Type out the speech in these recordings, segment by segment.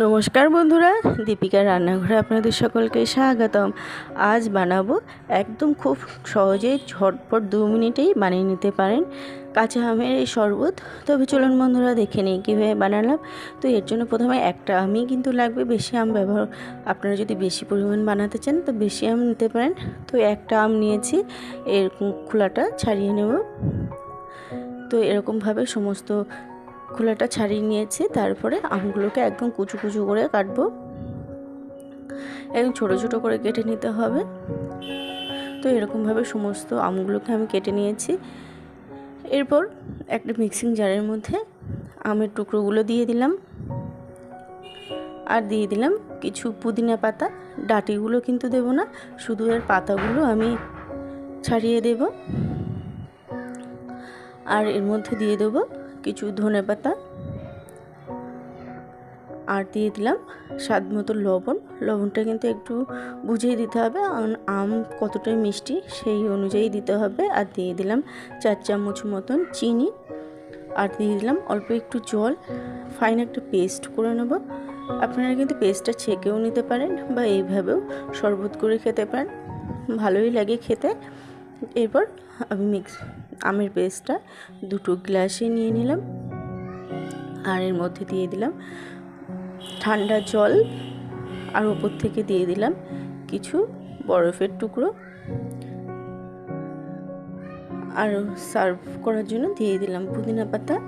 নমস্কার বন্ধুরা, দীপিকার রান্নাঘরে আপনাদের সকলকে স্বাগতম। আজ বানাবো একদম খুব সহজেই ঝটপট দু মিনিটেই বানিয়ে নিতে পারেন কাঁচা আমের এই শরবত। তবে চলুন বন্ধুরা, দেখে নিই কীভাবে বানালাম। তো এর জন্য প্রথমে একটা আমই কিন্তু লাগবে, বেশি আম ব্যবহার আপনারা যদি বেশি পরিমাণ বানাতে চান, তো বেশি আম নিতে পারেন। তো একটা আম নিয়েছি, এর খোলাটা ছাড়িয়ে নেব। তো এরকমভাবে সমস্ত খোলাটা ছাড়িয়ে নিয়েছি, তারপরে আমগুলোকে একদম কুচু কুচু করে কাটবো। একদম ছোটো ছোটো করে কেটে নিতে হবে। তো এরকমভাবে সমস্ত আমগুলোকে আমি কেটে নিয়েছি। এরপর একটা মিক্সিং জারের মধ্যে আমের টুকরোগুলো দিয়ে দিলাম। আর দিয়ে দিলাম কিছু পুদিনা পাতা। ডাটিগুলো কিন্তু দেব না, শুধু এর পাতাগুলো আমি ছাড়িয়ে দেব। আর এর মধ্যে দিয়ে দেবো কিছু ধনে পাতা আর দিয়ে দিলাম স্বাদ মতো লবণ। লবণটা কিন্তু একটু বুঝিয়ে দিতে হবে, আম কতটা মিষ্টি সেই অনুযায়ী দিতে হবে। আর দিয়ে দিলাম চার চামচ মতন চিনি আর দিয়ে দিলাম অল্প একটু জল। ফাইন একটা পেস্ট করে নেব। আপনারা কিন্তু পেস্টটা ছেঁকেও নিতে পারেন বা এইভাবেও শরবত করে খেতে পারেন। ভালোই লাগে খেতে। এরপর আমি মিক্স আমের পেস্টটা দুটো গ্লাসে নিয়ে নিলাম। আর এর মধ্যে দিয়ে দিলাম ঠান্ডা জল। আর ওপর থেকে দিয়ে দিলাম কিছু বরফের টুকরো। আর সার্ভ করার জন্য দিয়ে দিলাম পুদিনা পাতা।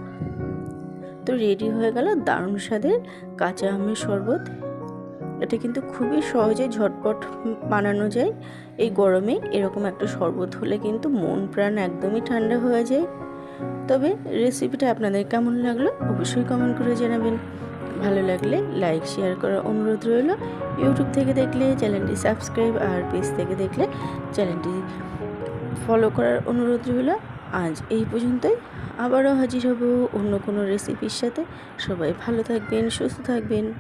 তো রেডি হয়ে গেল দারুণ স্বাদের কাঁচা আমের শরবত। এটা কিন্তু খুবই সহজে ঝটপট বানানো যায়। এই গরমে এরকম একটা শরবত হলে কিন্তু মন প্রাণ একদমই ঠান্ডা হয়ে যায়। তবে রেসিপিটা আপনাদের কেমন লাগল অবশ্যই কমেন্ট করে জানাবেন। ভালো লাগলে লাইক শেয়ার করার অনুরোধ রইল। ইউটিউব থেকে দেখলে, চ্যানেলটি সাবস্ক্রাইব আর পেজ থেকে দেখলে চ্যানেলটি ফলো করার অনুরোধ রইল। আজ এই পর্যন্তই। আবারও হাজির হব অন্য কোনো রেসিপির সাথে। সবাই ভালো থাকবেন, সুস্থ থাকবেন।